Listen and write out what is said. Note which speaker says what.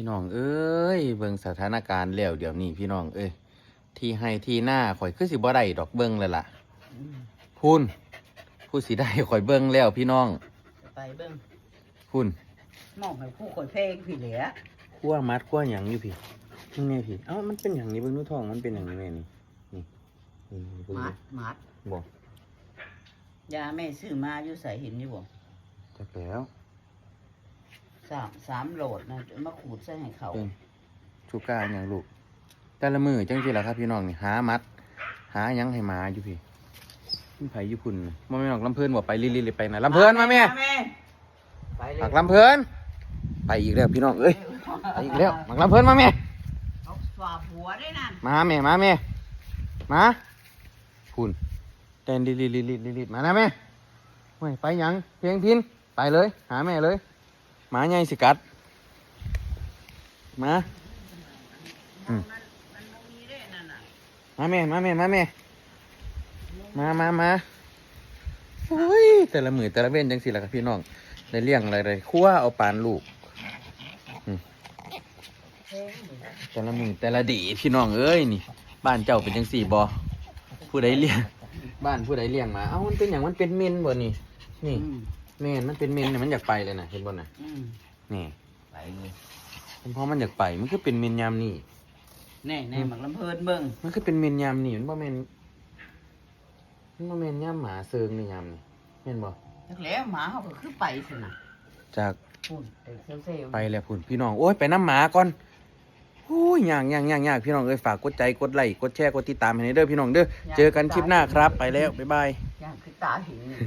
Speaker 1: พี่น้องเอ้ยเบิ่งสถานการณ์แล้วเดี๋ยวนี้พี่น้องเอ้ยที่ให้ที่หน้าข่อยคือสิบ่ได้ดอกเบิ่งเลยล่ะพูนผู้สิได้ข่อยเบิ่งแล้วพี่น้อง
Speaker 2: ไปเบิ่ง
Speaker 1: พูน
Speaker 2: มองให้ผู้คนเพลงพี่เหลือ
Speaker 1: ขั้วมัดขั้วหยังอยู่พี่นี่แน่พี่เอ้ามันเป็นอย่างนี้เบิ่งดูท้องมันเป็นอย่างนี้แม่นี่นี่นี่เบิ่ง
Speaker 2: มั
Speaker 1: ดู
Speaker 2: ดมัด
Speaker 1: บอก
Speaker 2: ยาแม่ซื้อมาอยู่ใส่เห็นอยู่บ่
Speaker 1: จักแล้ว
Speaker 2: สามสามโหลดนะมาขูดใส่ให้เขา
Speaker 1: เบิ่งชูก้าอหย่างลูก แต่ละมือจังสิล่ะครับพี่น้องนี่หามัด หาหยังให้หมาอยู่พี่มันไผอยู่พุ่นน่ะบ่แม่นออกลำเพิ่นบ่ไปลิลิๆไปนะลำเพิ่นมาแม่
Speaker 2: ไปเลย
Speaker 1: หมักลำเพิ่นไปอีกแล้วพี่น้องเอ้ยไปอีกแล้วหมักลำเพิ่นมาแม่
Speaker 2: เอาฝาหัวได้นั่น
Speaker 1: มาแม่มาแม่มาพุ่นเต้นลิลิลิลิลิลิมานะแม่เฮ้ยไปหยังเพียงพินไปเลย หาแม่เลย หมาใหญ่สิกัดมาอืม
Speaker 2: มา
Speaker 1: แม่มาแม่มาแม่มามามาโอ้ยแต่ละมือแต่ละเว้นจังสิล่ะครับพี่น้องได้เลี้ยงอะไรเลยคั่วเอาปานลูกแต่ละมือแต่ละดีพี่น้องเอ้ยนี่บ้านเจ้าเป็นจังสี่บอผู้ใดเลี้ยง บ้านผู้ใดเลี้ยงมา เอ้ามันเป็นอย่างมันเป็นเมนบ่นี่ นี่ เมนมันเป็นเมนเนี่ยมันอยากไปเลยนะเห็นบ่น่ะ
Speaker 2: อืม
Speaker 1: นี่
Speaker 2: ไปเลย
Speaker 1: เป็นเพราะมันอยากไปมันคือเป็นเมนยามนี่
Speaker 2: แน่แน่หมักลำเพิ่นเบิ่ง
Speaker 1: มันคือเป็นเมนยามนี่มันบ่แม่นมันบ่แม่นยามหมาเซิงนี่ยามนี่เห็นบ่
Speaker 2: จักแล้วหมาเขาก็คือไปสินะ
Speaker 1: จาก
Speaker 2: พุ่นไปเซลเซล
Speaker 1: ไปแล้วพุ่นพี่น้องโอ้ยไปน้ำหมาก่อนโอ้ยย่างย่างย่างย่างพี่น้องเอ้ยฝากกดใจกดไลค์กดแชร์กดติดตามให้หน่อยเด้อพี่น้องเด้อเจอกันคลิปหน้าครับไปแล้วบ๊ายบาย
Speaker 2: ย่างคือตาหินนี่